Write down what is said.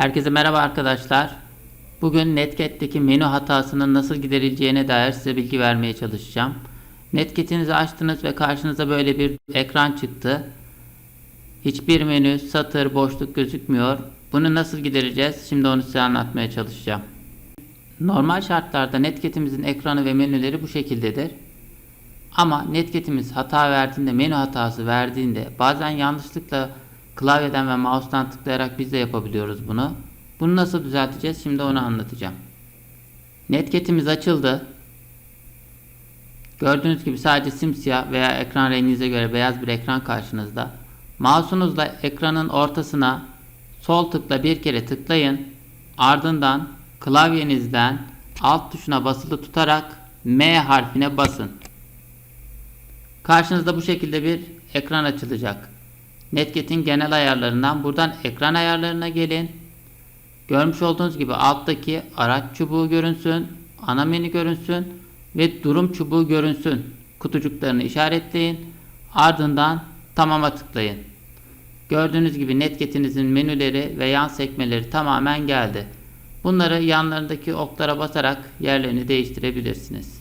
Herkese merhaba arkadaşlar. Bugün Netcat'teki menü hatasının nasıl giderileceğine dair size bilgi vermeye çalışacağım. Netcat'inizi açtınız ve karşınıza böyle bir ekran çıktı. Hiçbir menü, satır, boşluk gözükmüyor. Bunu nasıl gidereceğiz? Şimdi onu size anlatmaya çalışacağım. Normal şartlarda Netcat'imizin ekranı ve menüleri bu şekildedir. Ama Netcat'imiz hata verdiğinde, menü hatası verdiğinde bazen yanlışlıkla klavyeden ve mouse'tan tıklayarak biz de yapabiliyoruz bunu. Bunu nasıl düzelteceğiz? Şimdi onu anlatacağım. Netcat'imiz açıldı. Gördüğünüz gibi sadece simsiyah veya ekran renginize göre beyaz bir ekran karşınızda. Mouse'unuzla ekranın ortasına sol tıkla bir kere tıklayın. Ardından klavyenizden alt tuşuna basılı tutarak M harfine basın. Karşınızda bu şekilde bir ekran açılacak. Netget'in genel ayarlarından buradan ekran ayarlarına gelin. Görmüş olduğunuz gibi alttaki araç çubuğu görünsün, ana menü görünsün ve durum çubuğu görünsün. Kutucuklarını işaretleyin. Ardından tamama tıklayın. Gördüğünüz gibi Netget'inizin menüleri ve yan sekmeleri tamamen geldi. Bunları yanlarındaki oklara basarak yerlerini değiştirebilirsiniz.